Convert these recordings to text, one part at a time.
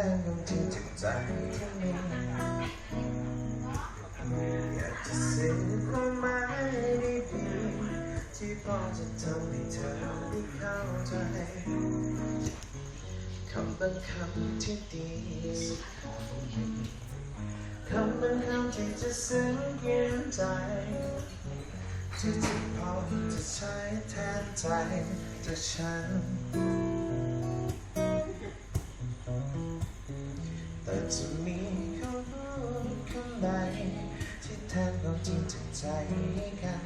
แทนคำที่จากใจที่มีอยากจะสื่อความหมายดีๆที่พอจะทำให้เธอได้เข้าใจคำบางคำที่ดีสุดคำบางคำที่จะซึ้งกินใจที่จะพอจะใช้แทนใจจากฉัน คำใดที่แทนความจริงจากใจให้กัน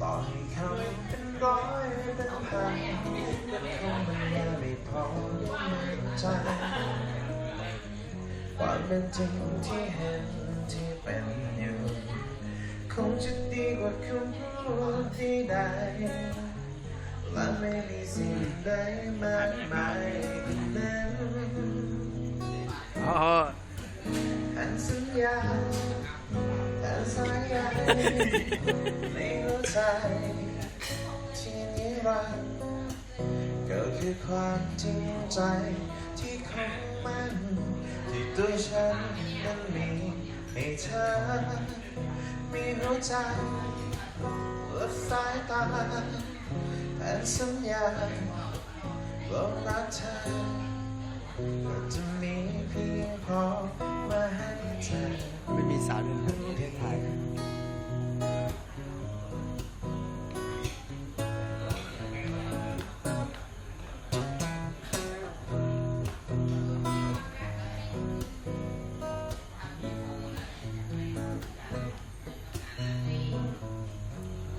ต่อให้คำเป็นร้อยเป็นพันก็คงมันยังไม่พอใจความเป็นจริงที่เห็นที่เป็นอยู่คงจะดีกว่าคำพูดที่ใดและไม่มีสิ่งใดมากมายกว่านั้นอ๋อแทน สัญญาแทนสายใยในหัวใจที่นิรันดร์ก็คือความจริงใจที่คงมั่นที่ตัวฉันนั้นมีให้เธอมีหัวใจและสายตาแทนสัญญาว่ารักเธอ จะมีเพียงพอมาให้เธอไม่มีสาวเดินทางประเทศไทย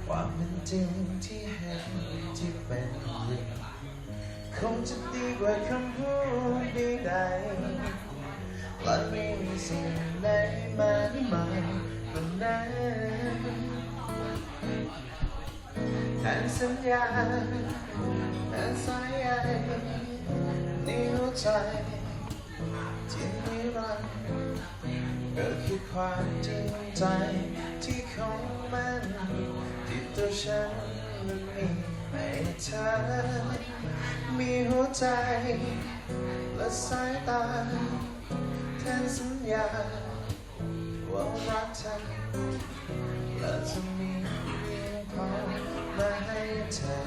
ความเป็นจริงที่เห็นที่เป็นอยู่ คงจะดีกว่าคำพูดใดๆและไม่มีสิ่งใดมากมายกว่านั้นแทนสัญญาแทนสายใยในหัวใจที่นิรันดร์ก็คือความจริงใจที่ของมันที่ตัวฉันมี ให้เธอมีหัวใจ และสายตาแทนสัญญาว่ารักเธอและจะมีเพียงพอมาให้เธอ